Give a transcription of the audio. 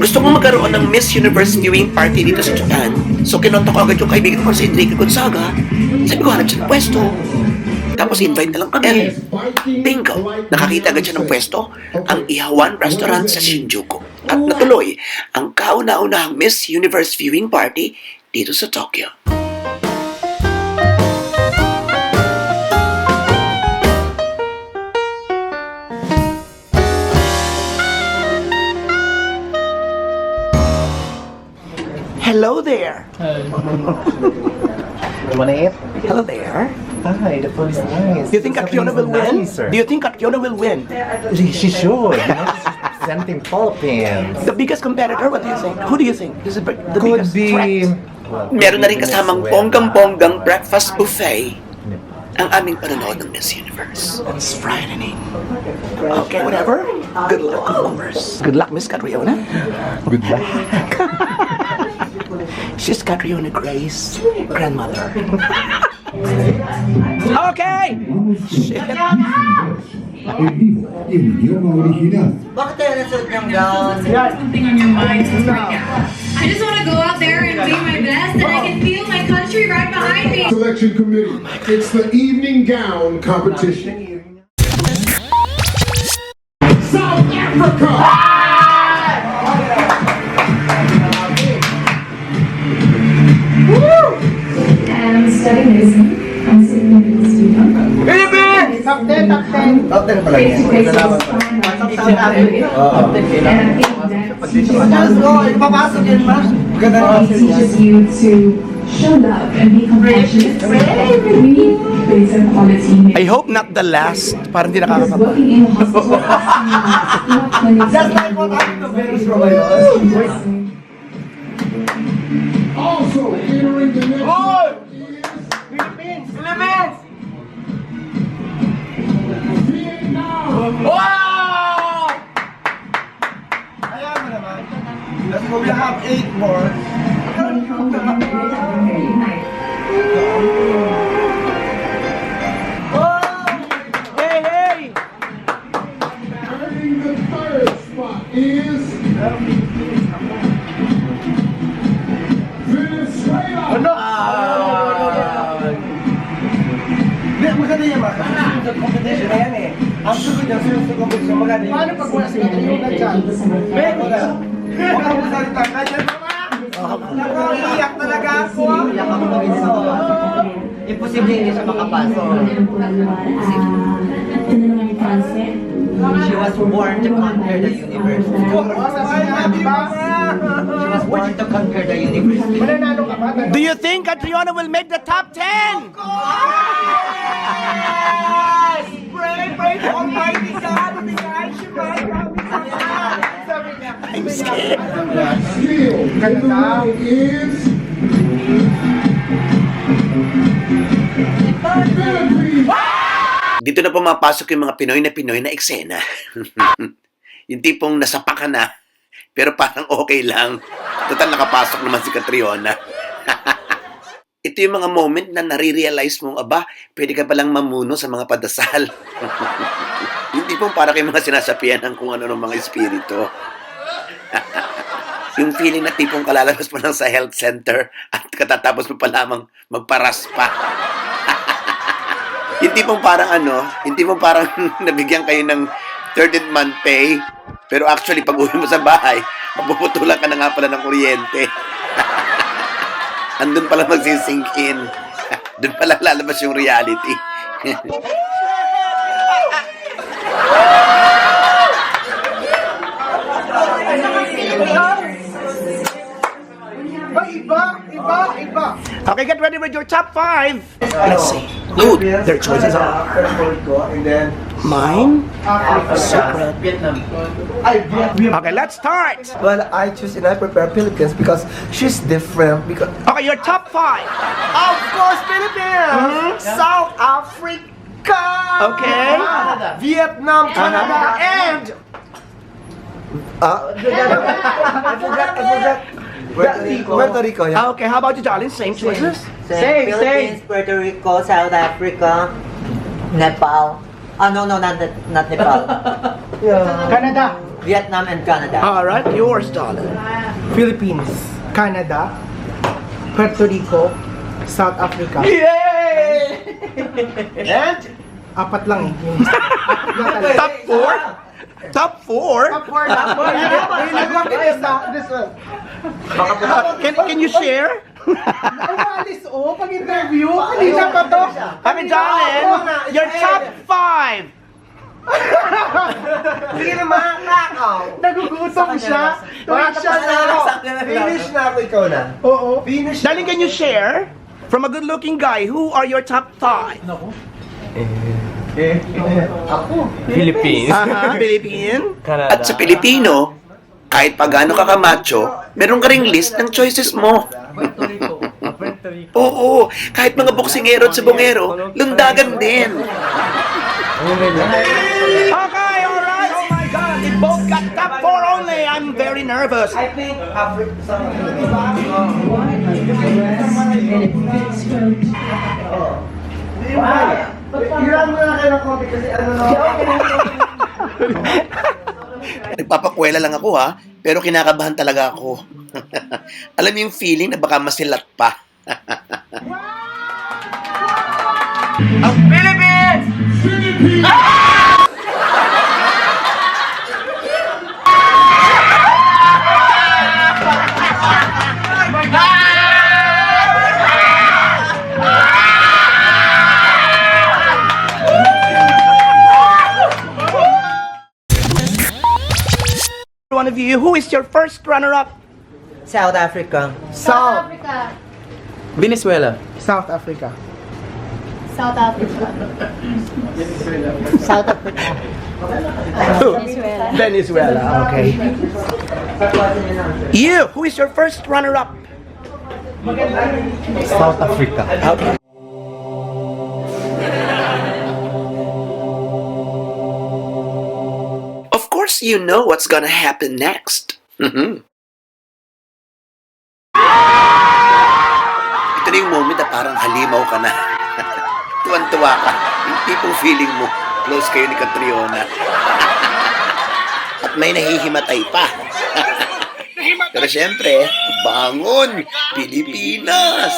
Gusto kong magkaroon ng Miss Universe viewing party dito sa Japan. So kinontak ko agad yung kaibigan ko si Enrique Gonzaga. Sabi ko, hanap siya ng pwesto. Tapos invite na lang kami. Bingo! Nakakita agad siya ng pwesto, ang Ihawan Restaurant sa Shinjuku. At natuloy ang kauna-unahang Miss Universe viewing party dito sa Tokyo. Hello there! You wanna eat? Hello there! Hi, the food is nice. Do you think Catriona will win? Do you think Catriona will win? She, she should. You know, she's representing Philippines. The biggest competitor, what do you think? Who do you think is the, Could biggest be. threat? Well, Meron na rin kasamang Venezuela. bonggang-bonggang breakfast buffet ang aming panonood ng Miss Universe. It's frightening. Okay, whatever. Good luck, of course. Good luck, Miss Catriona. Good luck. She's Catriona Grace, grandmother. okay! Shit. en vivo en idioma original. Bakit tayo nasuot ng gown? something on your mind right now. I just want to go out there and be my best, and I can feel my country right behind me. Selection committee. It's the evening gown competition. South Africa. Studying medicine. I'm sitting in the student. Top 10, top 10. Top 10 pala Face to face with this time, I think it's a good idea. And I think that Oh, ipapasok yun, ma. it teaches you to show love and be compassionate. We need basic quality. I hope not the last. Parang di Because nakakapag... working in hospitals, clinics, Just like what happened to Venus Romanos. Also entering the next Sa competition na yan eh. Ang sugod yung sunod sa competition, maganda yan. Paano pag wala sila. Huwag kang magsalita. Nandiyan ka ba? Nakaiyak talaga ako. Iyak ako na rin Imposible hindi siya makapasok. She was born to conquer the universe. She was born to conquer the universe. Do you think Catriona will make the top 10? Yes! The winner is. Dito na pumapasok yung mga Pinoy na Pinoy na eksena. yung tipong nasapa ka na, pero parang okay lang. Total nakapasok naman si Catriona. Ito yung mga moment na nare-realize mong, aba, pwede ka palang mamuno sa mga padasal. yung tipong para kay mga sinasapian ng kung ano ng mga espiritu. yung feeling na tipong kalalabas mo lang sa health center at katatapos mo pa lamang magparaspa. Yung tipong parang ano, yung tipong parang nabigyan kayo ng 13th month pay, pero actually pag uwi mo sa bahay, mapuputulan ka na nga pala ng kuryente. Andun pala magsisink in. Doon pala lalabas yung reality. Okay, get ready with your top five. Let's see. Good. Their choices are And mine, secret. Vietnam. Okay, let's start. Well, I choose and I prepare Philippines because she's different. Because Okay, your top five. of course, Philippines, South Africa, Okay. Vietnam, Canada, and uh, I forgot, I forgot. Puerto Rico. Puerto Rico, yeah. Okay, how about you, darling? Same choices? Same, Philippines, Puerto Rico, South Africa, Nepal. Oh, no, no, not, not Nepal. Canada. Vietnam and Canada. All right, yours, darling. Philippines. Canada. Puerto Rico. South Africa. Yay! and Apat lang eh. Yung apat lang talaga. top four. Top four. Top four, top four. Yung nagwag this this one. Can can you share? Umalis oh, pag-interview. Kanina pa to. I mean, darling, your top five. Sige naman, nakaw. Nagugutom siya. Tuwag siya na ako. Finish na ako, ikaw na. Oo. Finish Darling, can you share? From a good-looking guy, who are your top five? Philippines. Uh-huh, Philippine. At sa Pilipino, kahit pa gaano ka kamacho, meron ka ring list ng choices mo. Oo, kahit mga boksingero at sabongero, lundagan din. Okay, all right. Oh my God, they both got top four only. I'm very nervous. I think Africa. Ilan mo na kayo ng konti kasi ano na. Nagpapakwela lang ako ha, pero kinakabahan talaga ako. Alam mo yung feeling na baka masilat pa. One of you, who is your first runner-up? South Africa. South. Africa. Venezuela. South Africa. South Africa. South Africa. Venezuela. Venezuela. Okay. You, who is your first runner-up? South Africa. Okay. You know what's gonna happen next. Mhm. Ito na yung moment na parang halimaw ka na. Tuwan-tuwa ka. Yung tipong feeling mo, close kayo ni Catriona. At may nahihimatay pa. Pero syempre, bangon! Pilipinas!